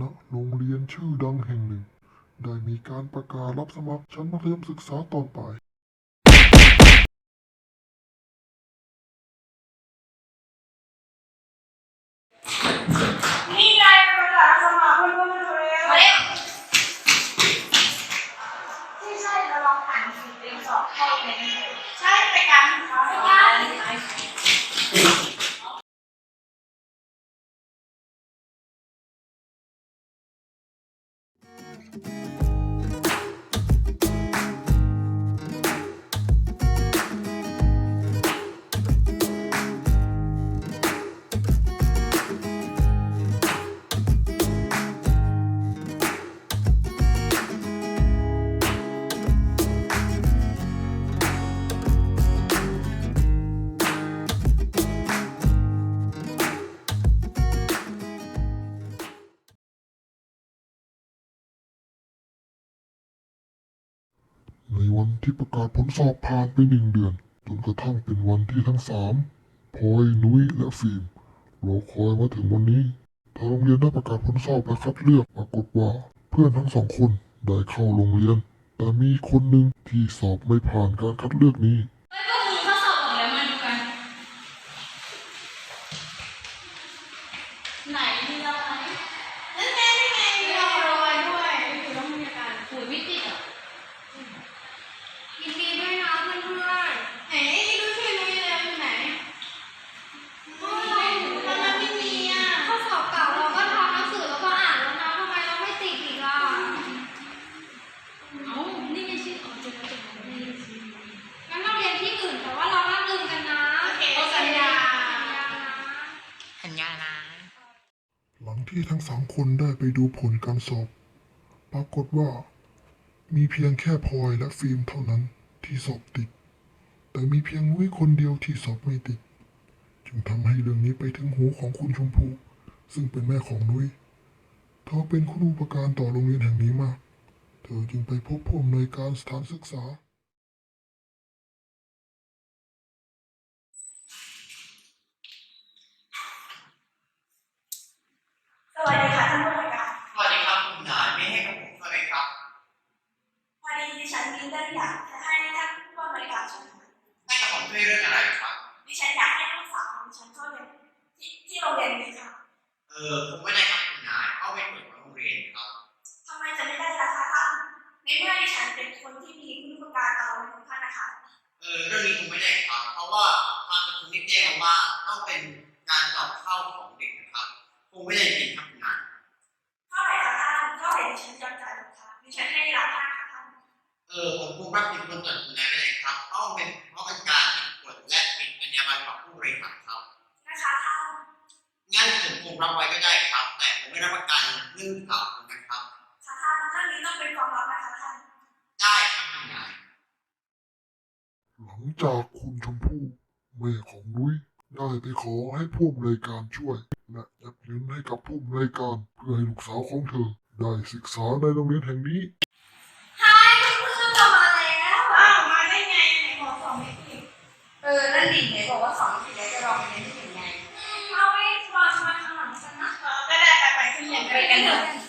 ณโรงเรียนชื่อดังแห่งหนึ่ง ได้มีการประกาศรับสมัครชั้นมัธยมศึกษาตอนปลายนี่ไงประกาศสมัครเพื่อนเพื่อนเร็วมาเร็วที่ใช่เราลองผ่านสิ่งเตรียมสอบเข้าเลยใวันที่ประกาศผลสอบผ่านไปหนึ่งเดือน จนกระทั่งเป็นวันที่ทั้งสามพลอยนุ้ยและฟิล์มรอคอยมาถึงวันนี้ทางโรงเรียนได้ประกาศผลสอบและคัดเลือกปรากฏว่า เพื่อนทั้งสองคนได้เข้าโรงเรียน แต่มีคนหนึ่งที่สอบไม่ผ่านการคัดเลือกนี้เฮ้ยพวกมึงข้อสอบออกแล้วมาดูกันไหนมีเราไหมนั่นไงนี่ไงมีเราโรยด้วยอยู่ต้องมีการ ปุ๋ยไม่ติดอะยินดีด้วยนะเพื่อนเพื่อน ไหนดูช่วยนุ้ยเลยอยู่ไหนโอ้ยทำไมไม่มีอะ ข้อสอบเก่าเราก็ทำหนังสือแล้วก็อ่านแล้วนะทำไมเราไม่ติดอีกอะเอ้านี่ไงชื่ออ๋อเจอแล้วเจอแล้วนี่ชื่องั้นเราเรียนที่อื่นแต่ว่าเราห้ามลืมกันนะ โอเคสัญญา สัญญานะ สัญญานะ หลัง ที่ทั้งสามคนได้ไปดูผลการสอบ ปรากฏว่า มีเพียงแค่พลอยและฟิล์มเท่านั้นที่สอบติด แต่มีเพียงนุ้ยคนเดียวที่สอบไม่ติด จึงทำให้เรื่องนี้ไปถึงหูของคุณชมพู ซึ่งเป็นแม่ของนุ้ยเธอเป็นคุณอุปการต่อโรงเรียนแห่งนี้มาก เธอจึงไปพบผู้อำนวยการสถานศึกษา สวัสดีค่ะท่านผู้บริการ สวัสดีครับคุณนายไม่ให้กับผมใช่ไหมครับ พอดีดิฉันมีเรื่องอยากจะให้ท่านผู้บริการช่วย ให้กับผมช่วยเรื่องอะไรครับ ดิฉันอยากให้ลูกสาวของดิฉันเข้าเรียนที่ที่โรงเรียนนี้ค่ะ เออผมไม่ได้ครับคุณนายเข้าไปเปิดโรงเรียนครับ ทำไมจะไม่ได้ล่ะคะท่านในเมื่อดิฉันเป็นคนที่มีคุณอุปการต่อโรงเรียนของท่านนะคะ เออเรื่องนี้ผมไม่ได้ครับ เพราะว่าทางประชุมนิแจ้งว่าต้องเป็นการสอบเข้าของเด็กนะ ครับคงไม่ได้จริงครับคุณนายเท่าไหร่คะท่านเท่าไหร่ดิฉันจำใจหรอกคะดิฉันให้ราคาค่ะท่านเออผมคงรับผิดคนต่อคุณนายไม่ได้ครับเพราะมันเป็นเพราะเป็นการผิดกฎและผิดจรรยาบรรณของผู้บริหารครับนะคะท่านงั้นผมคงรับไว้ก็ได้ครับ แต่ผมไม่รับประกันเรื่องข่าวคุณนะครับค่ะท่านเรื่องนี้ต้องเป็นความลับนะคะท่านได้ครับคุณนายหลังจากคุณชมพู่แม่ของนุ้ยได้ไปขอให้ผู้อำนวยการช่วย และจัดเลี้ยงให้กับผู้อำนการเพื่อให้ลูกสาวของเธอ ได้ศึกษาในโรงเรียนแห่งนี้ ใช่พื่อมาแล้วมาได้ไงไหนบอกสองไม่เออแล้วหลิงไหนบอกว่าสองไล้จะลองเรียนที่งไงเอาไว้รอมาข้างหลังฉันนะก็ได้ไปไปขึ้นอย่างไปกันเถอะ